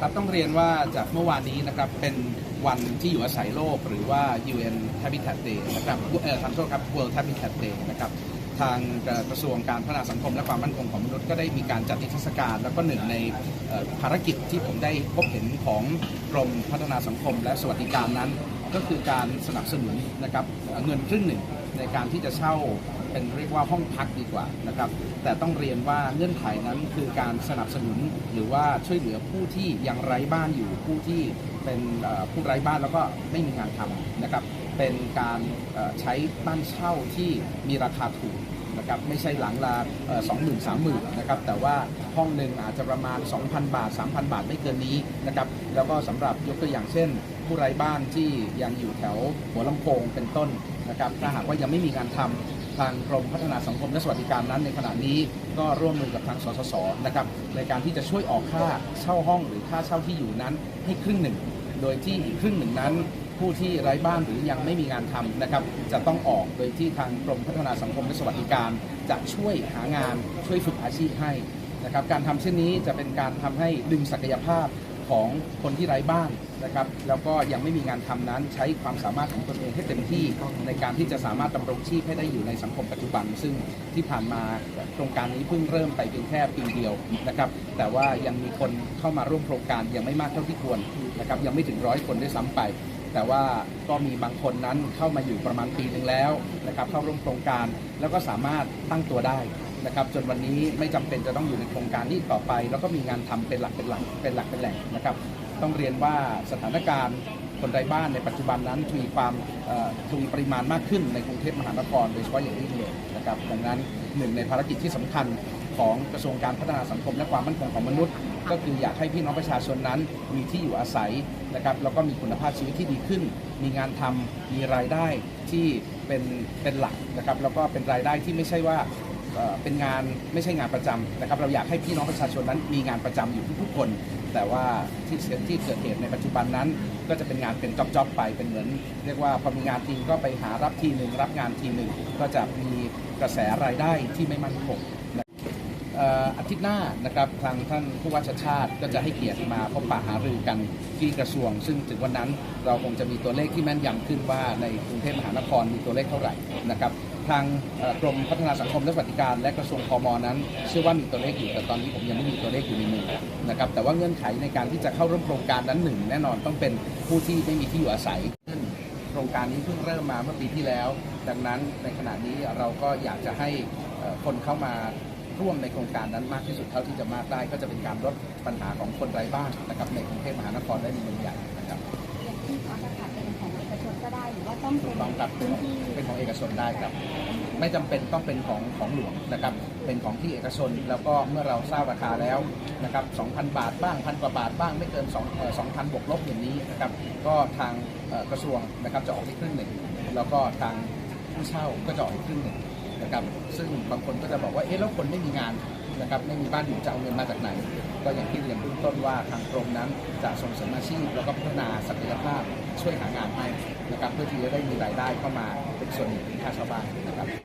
ครับต้องเรียนว่าจากเมื่อวานนี้นะครับเป็นวันที่อยู่อาศัยโลกหรือว่า UN Habitat Day นะครับเอ่อทำโทษครับ World Habitat Day นะครับ ทางกระทรวงการพัฒนาสังคมและความมั่นคงของมนุษย์ก็ได้มีการจัดนิทรรศการ แล้วก็หนึ่งในภารกิจที่ผมได้พบเห็นของกรมพัฒนาสังคม และสวัสดิการนั้น ก็คือการสนับสนุนนะครับเงินครึ่งหนึ่งในการที่จะเช่าเป็นเรียกว่าห้องพักดีกว่านะครับแต่ต้องเรียนว่าเงื่อนไขนั้นคือการสนับสนุนหรือว่าช่วยเหลือผู้ที่ยังไร้บ้านอยู่ผู้ที่เป็นผู้ไร้บ้านแล้วก็ไม่มีงานทำนะครับเป็นการใช้บ้านเช่าที่มีราคาถูก นะครับไม่ใช่หลังละสองหมื่นสามหมื่นนะครับแต่ว่าห้องหนึ่งอาจจะประมาณ 2,000 บาท 3,000 บาทไม่เกินนี้นะครับแล้วก็สำหรับยกตัวอย่างเช่น ผู้ไร้บ้านที่ยังอยู่แถวหัวลำโพงเป็นต้นนะครับถ้าหากว่ายังไม่มีงานทำทางกรมพัฒนาสังคมและสวัสดิการนั้นในขณะนี้ก็ร่วมมือกับทางสสสนะครับในการที่จะช่วยออกค่าเช่าห้องหรือค่าเช่าที่อยู่นั้นให้ครึ่งหนึ่ง โดยที่อีกครึ่งหนึ่งนั้น ผู้ที่ไร้บ้านหรือยังไม่มีงานทำนะครับ จะต้องออกโดยที่ทางกรมพัฒนาสังคมและสวัสดิการ จะช่วยหางานช่วยฝึกอาชีพให้นะครับ การทำเช่นนี้จะเป็นการทำให้ดึงศักยภาพของคนที่ไร้บ้านนะครับ แล้วก็ยังไม่มีงานทำนั้นใช้ความสามารถของตนเองให้เต็มที่ในการที่จะสามารถดำรงชีพให้ได้อยู่ในสังคมปัจจุบัน ซึ่งที่ผ่านมาโครงการนี้เพิ่งเริ่มไปเพียงแค่ปีเดียวนะครับ แต่ว่ายังมีคนเข้ามาร่วมโครงการยังไม่มากเท่าที่ควรนะครับ ยังไม่ถึงร้อยคนด้วยซ้ำไป แต่ว่าก็มีบางคนนั้นเข้ามาอยู่ประมาณปีหนึ่งแล้วนะครับเข้าร่วมโครงการแล้วก็สามารถตั้งตัวได้นะครับจนวันนี้ไม่จำเป็นจะต้องอยู่ในโครงการนี้ต่อไป แล้วก็มีงานทำเป็นหลักเป็นหลักเป็นหลักเป็นแหล่งนะครับ ต้องเรียนว่าสถานการณ์คนไร้บ้านในปัจจุบันนั้นทวีความปริมาณมากขึ้นในกรุงเทพมหานครโดยเฉพาะอย่างยิ่งเลยนะครับดังนั้นหนึ่งในภารกิจที่สำคัญของกระทรวงการพัฒนาสังคมและความมั่นคงของมนุษย์ ก็คืออยากให้พี่น้องประชาชนนั้นมีที่อยู่อาศัยนะครับแล้วก็มีคุณภาพชีวิตที่ดีขึ้น มีงานทำมีรายได้ที่เป็นเป็นหลักนะครับแล้วก็เป็นรายได้ที่ไม่ใช่ว่าเป็นงานไม่ใช่งานประจำนะครับ เราอยากให้พี่น้องประชาชนนั้นมีงานประจำอยู่ทุกๆคน แต่ว่าที่ที่เกิดเหตุในปัจจุบันนั้น ก็จะเป็นงานเป็นจ็อบๆไปเป็นเหมือน เรียกว่าพอมีงานทีก็ไปหารับทีหนึ่งรับงานทีหนึ่งก็จะมีกระแสรายได้ที่ไม่มั่นคง อาทิตย์หน้านะครับทางท่านผู้ว่าชาติชาติก็จะให้เกียรติมาพบปะหารือกันที่กระทรวง ซึ่งถึงวันนั้นเราคงจะมีตัวเลขที่แม่นยำขึ้นว่าในกรุงเทพมหานครมีตัวเลขเท่าไหร่นะครับทางกรมพัฒนาสังคมและสวัสดิการ และกระทรวงพมนั้น เชื่อว่ามีตัวเลขอยู่แต่ตอนนี้ผมยังไม่มีตัวเลขอยู่ในมือนะครับแต่ว่าเงื่อนไขในการที่จะเข้าร่วมโครงการนั้นหนึ่งแน่นอนต้องเป็นผู้ที่ไม่มีที่อยู่อาศัยโครงการนี้เพิ่งเริ่มมาเมื่อปีที่แล้ว ดังนั้นในขณะนี้เราก็อยากจะให้คนเข้ามา ร่วมในโครงการนั้นมากที่สุดเท่าที่จะมากได้ ก็จะเป็นการลดปัญหาของคนไร้บ้านนะครับในกรุงเทพมหานครได้ในเมืองใหญ่นะครับที่พักอากาศเป็นของเอกชนก็ได้หรือว่าต้องเป็กนต้องพื้นที่เป็นของเอกชนได้ครับ ไม่จำเป็นต้องเป็นของของหลวงนะครับเป็นของที่เอกชนแล้วก็เมื่อเราทราบราคาแล้วนะครับ 2,000 บาทบ้างพันกว่าบาทบ้างไม่เกิน2เอ่อ2,000บวกลบอย่างนี้นะครับ ก็ทางกระทรวงนะครับจะออกให้ครึ่งหนึ่งแล้วก็ทางผู้เช่าก็จะออกให้ครึ่งหนึ่ง นะครับซึ่งบางคนก็จะบอกว่าเอ๊ะแล้วคนไม่มีงานนะครับไม่มีบ้านอยู่จะเอาเงินมาจากไหน ก็อย่างที่เรียนเบื้องต้นว่าทางกรมนั้นจะส่งเสริมอาชีพ แล้วก็พัฒนาศักยภาพช่วยหางานให้นะครับเพื่อที่จะได้มีรายได้เข้ามาเป็นส่วนหนึ่งของค่าชาวบ้านนะครับ